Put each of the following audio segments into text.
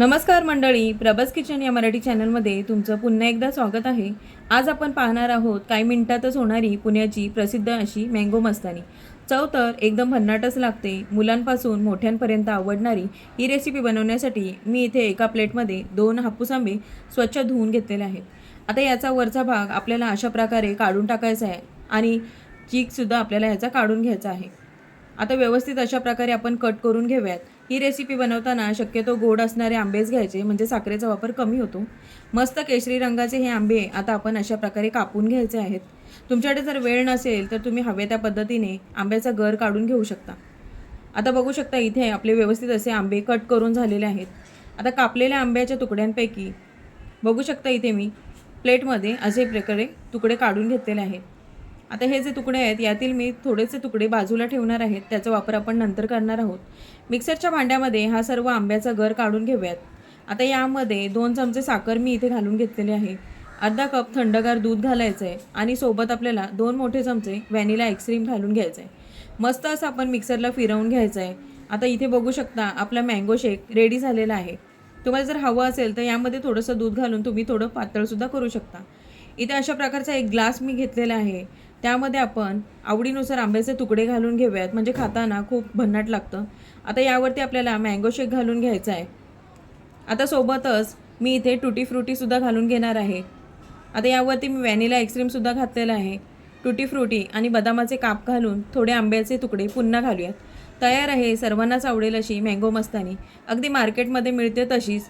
नमस्कार मंडळी प्रभास किचन या मराठी चॅनलमध्ये तुमचं पुन्हा एकदा स्वागत आहे. आज आपण पाहणार आहोत काही मिनिटातच होणारी पुण्याची प्रसिद्ध अशी मँगो मस्तानी. चव तर एकदम भन्नाटच लागते. मुलांपासून मोठ्यांपर्यंत आवडणारी ही रेसिपी बनवण्यासाठी मी इथे एका प्लेटमध्ये दोन हापूस आंबे स्वच्छ धुवून घेतलेले आहेत. आता याचा वरचा भाग आपल्याला अशा प्रकारे काढून टाकायचा आहे आणि चीकसुद्धा आपल्याला याचा काढून घ्यायचा आहे. आता व्यवस्थित अशा प्रकारे आपण कट करून घेऊयात. ही रेसिपी बनवताना शक्यतो गोड असणारे आंबेच घ्यायचे म्हणजे साखरेचा वापर कमी होतो. मस्त केशरी रंगाचे हे आंबे आता आपण अशा प्रकारे कापून घ्यायचे आहेत. तुमच्याकडे जर वेळ नसेल तर तुम्ही हवे त्या पद्धतीने आंब्याचा गर काढून घेऊ शकता. आता बघू शकता इथे आपले व्यवस्थित असे आंबे कट करून झालेले आहेत. आता कापलेल्या आंब्याच्या तुकड्यांपैकी बघू शकता इथे मी प्लेटमध्ये असे प्रकारे तुकडे काढून घेतलेले आहेत. आता हे जे तुकडे आहेत यातील मी थोडेसे तुकडे बाजूला ठेवणार आहेत. त्याचा वापर आपण नंतर करणार आहोत. मिक्सरच्या भांड्यामध्ये हा सर्व आंब्याचा गर काढून घेऊयात. आता यामध्ये दोन चमचे साखर मी इथे घालून घेतलेली आहे. अर्धा कप थंडगार दूध घालायचं आहे आणि सोबत आपल्याला दोन मोठे चमचे व्हॅनिला आईस्क्रीम घालून घ्यायचं आहे मस्त असं आपण मिक्सरला फिरवून घ्यायचं आहे आता इथे बघू शकता आपला मँगो शेक रेडी झालेला आहे. तुम्हाला जर हवं असेल तर यामध्ये थोडंसं दूध घालून तुम्ही थोडं पातळसुद्धा करू शकता. इथे अशा प्रकारचा एक ग्लास मी घेतलेला आहे. त्यामध्ये आपण आवडीनुसार आंब्याचे तुकडे घालून घेऊयात. म्हणजे खाताना खूप भन्नाट लागतं. आता यावरती आपल्याला मँगो शेक घालून घ्यायचा आहे. आता सोबतच मी इथे टुटी फ्रुटीसुद्धा घालून घेणार आहे. आता यावरती मी व्हॅनिला आईस्क्रीमसुद्धा घातलेलं आहे. टुटी फ्रुटी आणि बदामाचे काप घालून थोडे आंब्याचे तुकडे पुन्हा घालूयात. तयार आहे सर्वांनाच आवडेल अशी मँगो मस्तानी. अगदी मार्केटमध्ये मिळते तशीच.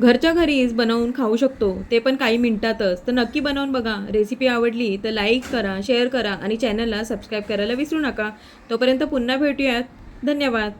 घरच्या घरीच बनवून खाऊ शकतो ते पण काही मिनिटातच. तर नक्की बनवून बघा. रेसिपी आवडली तर लाईक करा शेअर करा आणि चॅनलला सबस्क्राईब करायला विसरू नका. तोपर्यंत पुन्हा भेटूयात. धन्यवाद.